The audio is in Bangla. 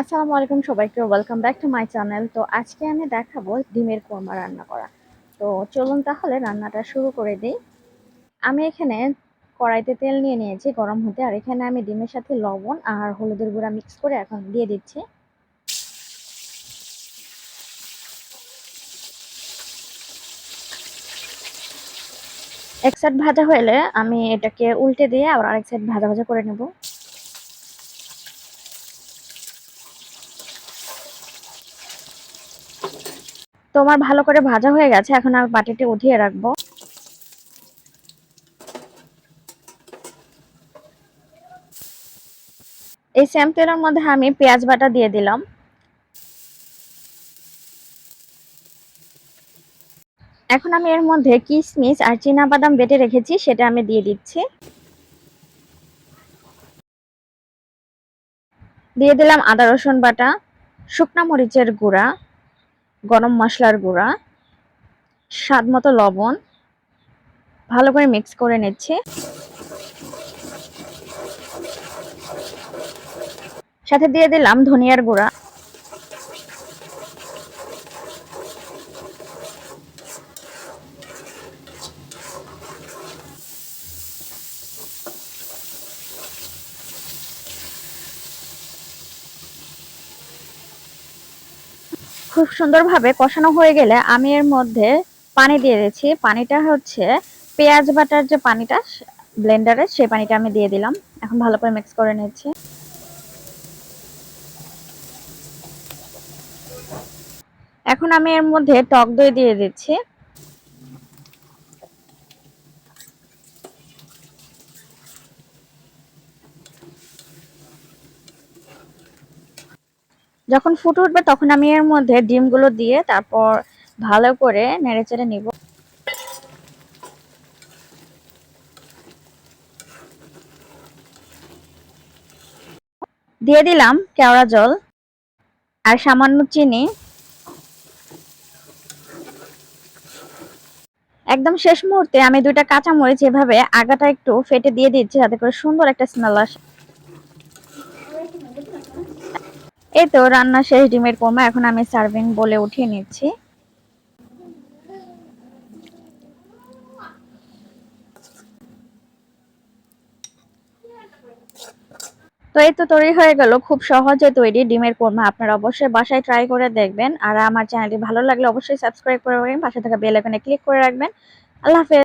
আসসালামু আলাইকুম সবাইকে welcome back to my channel তো আজকে আমি দেখাবো ডিমের কোরমা রান্না করা। তো চলুন তাহলে রান্নাটা শুরু করে দিই। আমি এখানে কড়াইতে তেল নিয়ে নিয়েছি গরম হতে, আর এখানে আমি ডিমের সাথে লবণ আর হলুদের গুঁড়া মিক্স করে এখন দিয়ে দিচ্ছি। এক সাইড ভাজা হলে আমি এটাকে উল্টে দিয়ে আবার আরেক সাইড ভাজা ভাজা করে নেব। তো আমার ভালো করে ভাজা হয়ে গেছে, এখন আমি বাটিটি উঠিয়ে রাখব। এই সেম তেলের মধ্যে আমি পেঁয়াজ বাটা দিয়ে দিলাম। এখন আমি এর মধ্যে কিশমিশ আর বাদাম বেটে রেখেছি, সেটা আমি দিয়ে দিচ্ছি। দিয়ে দিলাম আদা রসুন বাটা, শুকনা মরিচের গুঁড়া। গরম মশলার গুঁড়া, স্বাদ মতো লবণ, ভালো করে মিক্স করে নিচ্ছি। সাথে দিয়ে দিলাম ধনিয়ার গুঁড়া। খুব সুন্দরভাবে কষানো হয়ে গেলে আমি এর মধ্যে পানি দিয়ে দিচ্ছি পানিটা হচ্ছে পেঁয়াজ বাটার যে পানিটা, ব্লেন্ডারে সেই পানিটা আমি দিয়ে দিলাম। এখন ভালো করে মিক্স করে নিচ্ছি। এখন আমি এর মধ্যে টক দই দিয়ে দিচ্ছি। যখন ফুটে উঠবে তখন আমি এর মধ্যে ডিমগুলো দিয়ে তারপর ভালো করে নেড়েচেড়ে নিব। দিয়ে দিলাম কেওড়া জল আর সামান্য চিনি। একদম শেষ মুহূর্তে আমি দুইটা কাঁচামরিচ এভাবে আগাটা একটু ফেটে দিয়ে দিচ্ছি, যাতে করে সুন্দর একটা স্মেল আসে। এই তো রান্না শেষ, ডিমের কোরমা এখন আমি সার্ভিং বলে উঠিয়ে নিচ্ছি। তো এই তো তৈরি হয়ে গেল, খুব সহজে তৈরি ডিমের কোরমা। আপনারা অবশ্যই বাসায় ট্রাই করে দেখবেন। আর আমার চ্যানেলটি ভালো লাগলে অবশ্যই সাবস্ক্রাইব করে রাখবেন, পাশে থাকা বেল আইকনে ক্লিক করে রাখবেন। আল্লাহ হাফেজ।